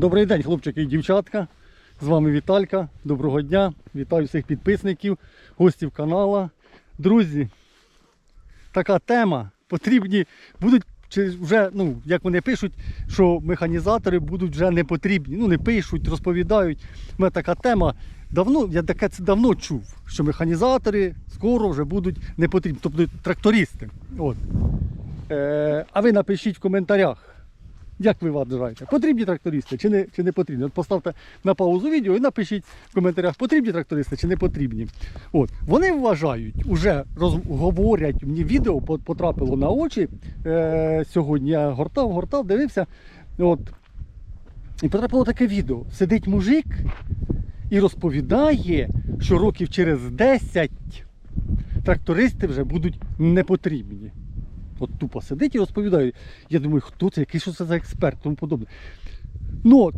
Добрий день, хлопчики і дівчатка. З вами Віталька. Доброго дня. Вітаю всіх підписників, гостів канала. Друзі, така тема. Потрібні будуть чи вже, ну, як вони пишуть, що механізатори будуть вже не потрібні. Ну, не пишуть, розповідають. У мене така тема. Давно, я таке це давно чув, що механізатори скоро вже будуть не потрібні, тобто трактористи. От. Е, а ви напишіть в коментарях. Як ви вважаєте, потрібні трактористи чи не, чи не потрібні? От поставте на паузу відео і напишіть в коментарях, потрібні трактористи чи не потрібні. От. Вони вважають, роз, говорять, мені відео потрапило на очі е, сьогодні. Я гортав, гортав, дивився. От. І потрапило таке відео. Сидить мужик і розповідає, що років через 10 трактористи вже будуть не потрібні. От тупо сидить і розповідає. Я думаю, хто це, який що це за експерт, тому подобне. Ну,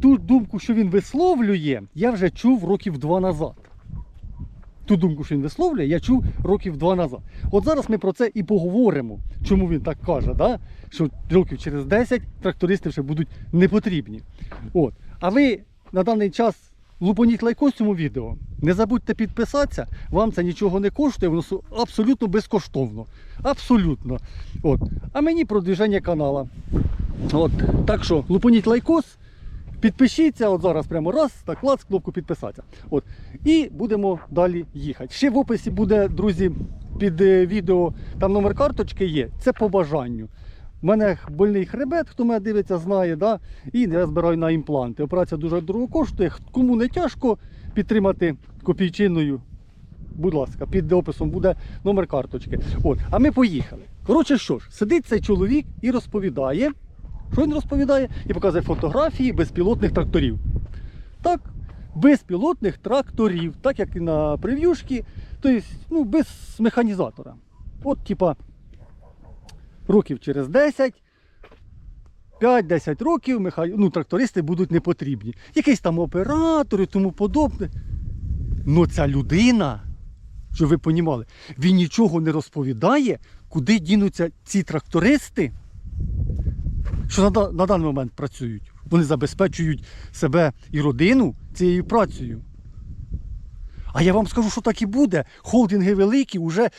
ту думку, що він висловлює, я вже чув років два назад. Ту думку, що він висловлює, я чув років два назад. От зараз ми про це і поговоримо, чому він так каже, да? що років через 10 трактористи вже будуть не потрібні. От. А ви на даний час лупаніть лайко цьому відео. Не забудьте підписатися, вам це нічого не коштує, воно абсолютно безкоштовно. Абсолютно. От. А мені продвіження канала. От. Так що лупаніть лайкос, підпишіться, от зараз прямо раз, так клац, кнопку підписатися. От. І будемо далі їхати. Ще в описі буде, друзі, під е, відео там номер карточки є. Це по бажанню. У мене больний хребет, хто мене дивиться, знає, да? і я збираю на імпланти. Операція дуже дорого коштує. Кому не тяжко підтримати копійчиною, будь ласка, під описом буде номер карточки. От. А ми поїхали. Коротше, що ж, сидить цей чоловік і розповідає. Що він розповідає? І показує фотографії безпілотних тракторів. Так, безпілотних тракторів, так як і на прев'юшки, тобто ну, без механізатора. От, типа, років через 10, 5-10 років меха... ну, трактористи будуть не потрібні. Якийсь там оператор і тому подобне. Ну ця людина, щоб ви понімали, він нічого не розповідає, куди дінуться ці трактористи, що на, на даний момент працюють. Вони забезпечують себе і родину цією працею. А я вам скажу, що так і буде. Холдинги великі вже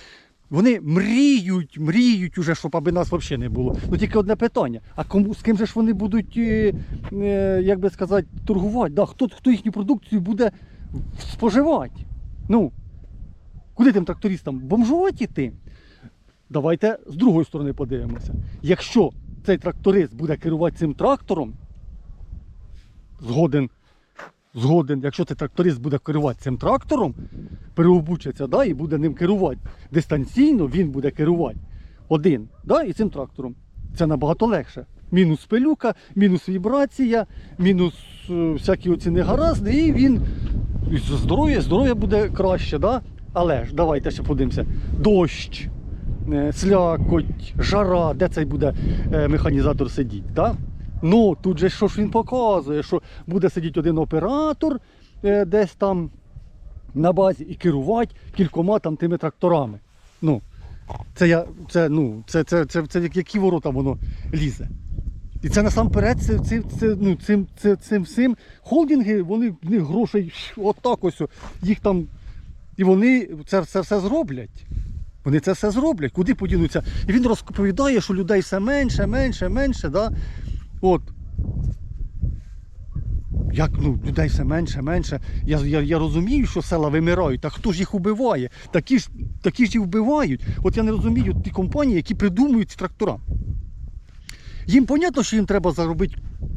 вони мріють, мріють уже, щоб аби нас взагалі не було. Ну тільки одне питання: а кому з ким же ж вони будуть, е, е, як би сказати, торгувати? Да, хто, хто їхню продукцію буде споживати? Ну, куди тим трактористам? Бомжувати іти? Давайте з другої сторони подивимося. Якщо цей тракторист буде керувати цим трактором, згоден, згоден, якщо цей тракторист буде керувати цим трактором, переобучиться да, і буде ним керувати дистанційно, він буде керувати один да, і цим трактором. Це набагато легше. Мінус пилюка, мінус вібрація, мінус е, всякі оці негаразди, і він здоров'я, здоров'я буде краще. Да? Але ж давайте ще подивимося. Дощ, е, слякоть, жара, де цей буде е, механізатор сидіти. Да? Ну, тут же що ж він показує, що буде сидіти один оператор е, десь там на базі і керувати кількома там тими тракторами. Ну, це я, це, ну, це, це, це, це, як- які ворота воно лізе. І це насамперед це, це, це, ну, цим, це, цим всім холдинги, вони в них грошей отак ось, їх там. І вони це, це все зроблять. Вони це все зроблять, куди подінуться. І він розповідає, що людей все менше, менше, менше. Да? От. Як ну, людей все менше, менше. Я, я, я розумію, що села вимирають, та хто ж їх убиває? Такі ж, такі ж і вбивають. От я не розумію ті компанії, які придумують трактора. Їм понятно, що їм треба заробити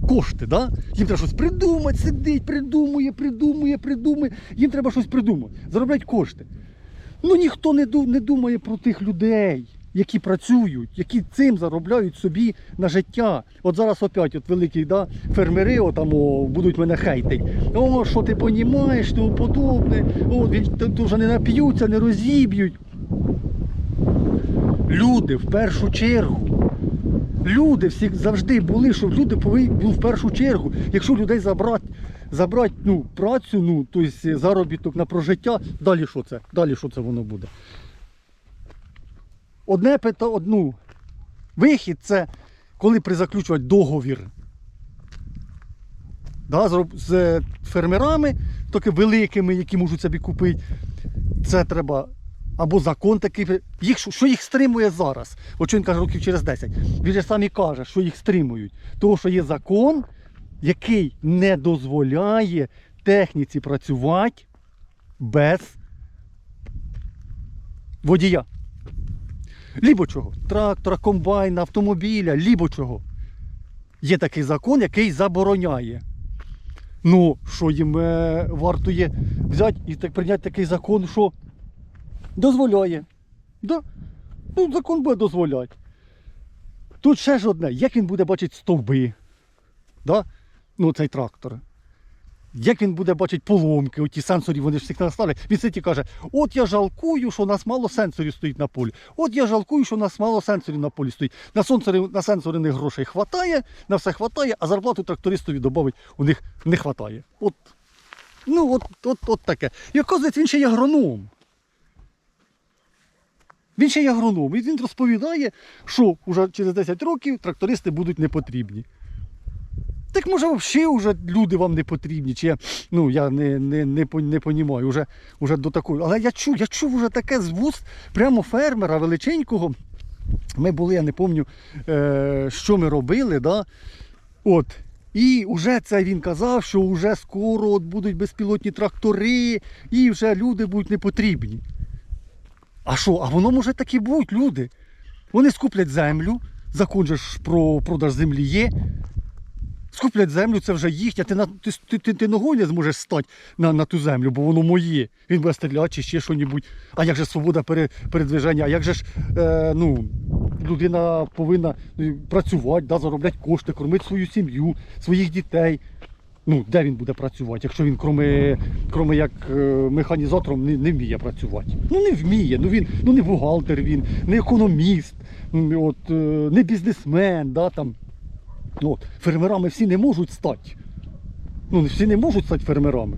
кошти, да? їм треба щось придумати, сидить, придумує, придумує, придумує. Їм треба щось придумати, заробляти кошти. Ну ніхто не, не думає про тих людей, які працюють, які цим заробляють собі на життя. От зараз опять от великі да, фермери о, там, о, будуть мене хейтить. О, що ти понімаєш, тому подобне. О, вже не нап'ються, не розіб'ють. Люди в першу чергу. Люди всі завжди були, щоб люди повинні були в першу чергу. Якщо людей забрати, забрати ну, працю, ну, тобто заробіток на прожиття, далі що це? Далі що це воно буде? Одне пита, одну. Вихід це коли призаключувати договір да, з, е, фермерами, тільки великими, які можуть собі купити. Це треба. Або закон такий. Їх, що їх стримує зараз? От що він каже років через 10. Він же сам і каже, що їх стримують. Тому що є закон, який не дозволяє техніці працювати без водія. Лібо чого? Трактора, комбайна, автомобіля, лібо чого. Є такий закон, який забороняє. Ну, що їм е, варто є взяти і так прийняти такий закон, що дозволяє. Да? Ну, закон буде дозволяти. Тут ще ж одне, як він буде бачити стовби, да? ну, цей трактор. Як він буде бачити поломки, оті сенсорі, вони ж всіх наставлять. Він сидить і каже: от я жалкую, що у нас мало сенсорів стоїть на полі. От я жалкую, що у нас мало сенсорів на полі стоїть. На сенсори, на сенсори них грошей хватає, на все хватає, а зарплату трактористові додати у них не хватає. От, ну, от, от, от таке. І оказується, він ще є агроном. Він ще є агроном. І він розповідає, що вже через 10 років трактористи будуть не потрібні. Так може взагалі вже люди вам не потрібні, чи я, ну, я не, не, не, не понімаю, вже, вже до такої. Але я чув, я чув вже таке з вуст прямо фермера величенького. Ми були, я не пам'ятаю, е, що ми робили. Да? От. І вже це він казав, що вже скоро от будуть безпілотні трактори, і вже люди будуть не потрібні. А що? А воно може так і бути, люди. Вони скуплять землю, закон же ж про продаж землі є. Скуплять землю, це вже їхня. Ти, ти, ти, ти, ти ногою не зможеш стати на, на ту землю, бо воно моє. Він буде стріляти чи ще що-небудь. А як же свобода пере, передвиження? А як же ж е, ну, людина повинна ну, працювати, да, заробляти кошти, кормити свою сім'ю, своїх дітей. Ну, де він буде працювати, якщо він, кроме, кроме як е, механізатором, не, не вміє працювати? Ну не вміє. Ну він ну не бухгалтер він, не економіст, от, е, не бізнесмен, да, там. Ну, фермерами всі не можуть стати. Ну, всі не можуть стати фермерами.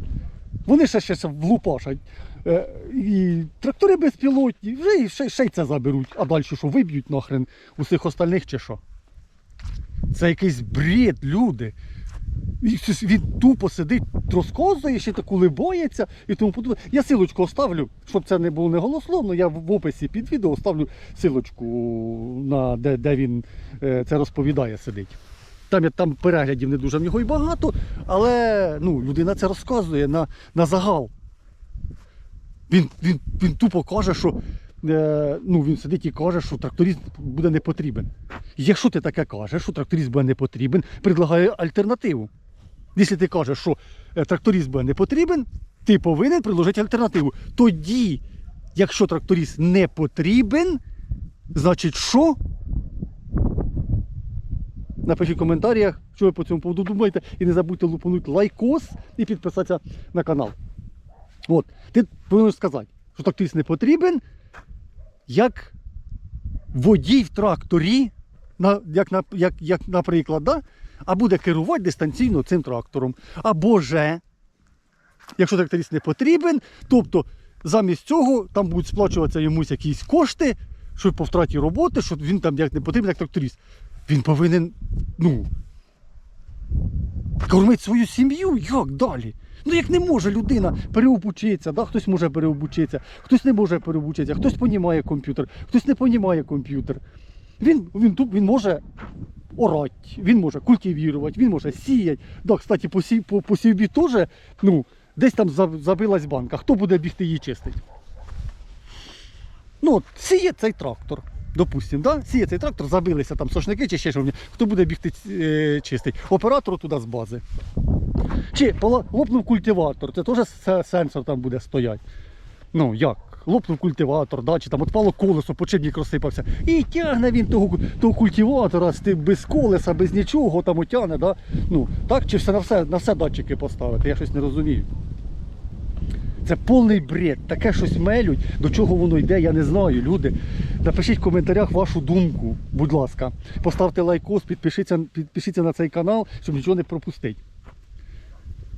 Вони ще ще, влупашать. Е, і трактори безпілотні, вже і ще, ще й це заберуть. А далі що, виб'ють нахрен усіх остальних чи що? Це якийсь бред, люди. І Він тупо сидить, розказує, ще таку либається і тому подобне. Я силочку оставлю, щоб це не було не голословно. Я в описі під відео оставлю силочку, на, де, де він е, це розповідає, сидить. Там, там переглядів не дуже в нього і багато, але ну, людина це розказує на, на загал. Він, він, він тупо каже, що е, ну, він сидить і каже, що тракторист буде не потрібен. Якщо ти таке кажеш, що тракторист буде не потрібен, предлагає альтернативу. Якщо ти кажеш, що е, тракторист буде не потрібен, ти повинен предложити альтернативу. Тоді, якщо тракторист не потрібен, значить що? Напишіть в коментарях, що ви по цьому поводу думаєте. І не забудьте лупанути лайкос і підписатися на канал. От, ти повинен сказати, що тракторист не потрібен, як водій в тракторі, як, як, як, наприклад, да? а буде керувати дистанційно цим трактором. Або же, якщо тракторист не потрібен, тобто замість цього там будуть сплачуватися йомусь якісь кошти, що по втраті роботи, що він там як не потрібен, як тракторист. Він повинен, ну, кормити свою сім'ю, як далі? Ну як не може людина переобучитися, да? хтось може переобучитися, хтось не може переобучитися, хтось понімає комп'ютер, хтось не понімає комп'ютер. Він, він, він може орати, він може культивувати, він може сіяти. Да, кстати, по, по, по сівбі теж, ну, десь там забилась банка. Хто буде бігти її чистити? Ну, от, сіє цей трактор. Допустим, да? сіє цей трактор, забилися там сошники чи ще що. Хто буде бігти е, чистить? Оператору туди з бази. Чи лопнув культиватор, це теж сенсор там буде стояти. Ну як? Лопнув культиватор, да, чи там отпало колесо, почебник розсипався. І тягне він того, того культиватора без колеса, без нічого там отягне. Да? Ну, так, чи все на все, на все датчики поставити? Я щось не розумію. Це повний бред, таке щось мелють, до чого воно йде, я не знаю. Люди. Напишіть в коментарях вашу думку, будь ласка. Поставте лайкос, підпишіться, підпишіться на цей канал, щоб нічого не пропустити.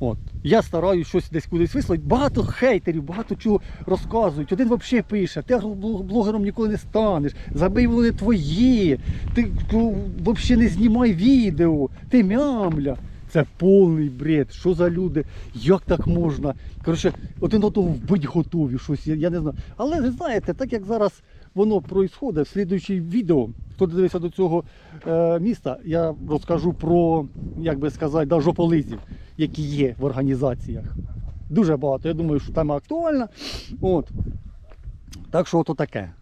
От. Я стараюсь щось десь кудись вислати. Багато хейтерів, багато чого розказують. Один взагалі пише, ти блогером ніколи не станеш, забий вони твої, ти ну, взагалі не знімай відео, ти мямля. Це повний бред. Що за люди? Як так можна? Коротше, один одного вбить готові, щось, я, не знаю. Але ви знаєте, так як зараз воно проїсходить, в слідуючій відео, хто дивився до цього е, міста, я розкажу про, як би сказати, да, жополизів, які є в організаціях. Дуже багато. Я думаю, що тема актуальна. От. Так що ото таке.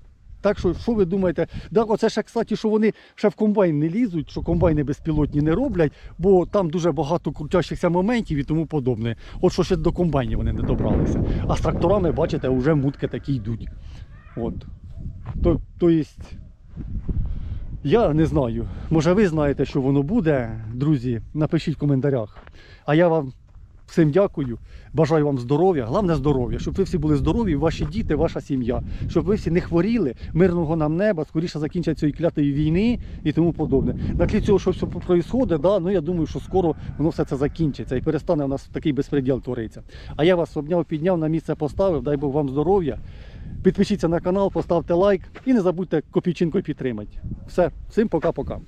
Так що, що ви думаєте? Так, оце ще, кстати, що вони ще в комбайн не лізуть, що комбайни безпілотні не роблять, бо там дуже багато крутящихся моментів і тому подобне. От що ще до комбайнів вони не добралися. А з тракторами, бачите, вже мутки такі йдуть. От. То, то єсть, я не знаю. Може ви знаєте, що воно буде, друзі, напишіть в коментарях. А я вам всім дякую. Бажаю вам здоров'я, головне здоров'я, щоб ви всі були здорові, ваші діти, ваша сім'я, щоб ви всі не хворіли, мирного нам неба, скоріше закінчать цієї клятої війни і тому подобне. На тлі цього, що все відбувається, да, ну я думаю, що скоро воно все це закінчиться і перестане у нас такий безпреділ творитися. А я вас обняв, підняв, на місце поставив, дай Бог вам здоров'я. Підпишіться на канал, поставте лайк і не забудьте копійчинкою підтримати. Все, всім пока-пока.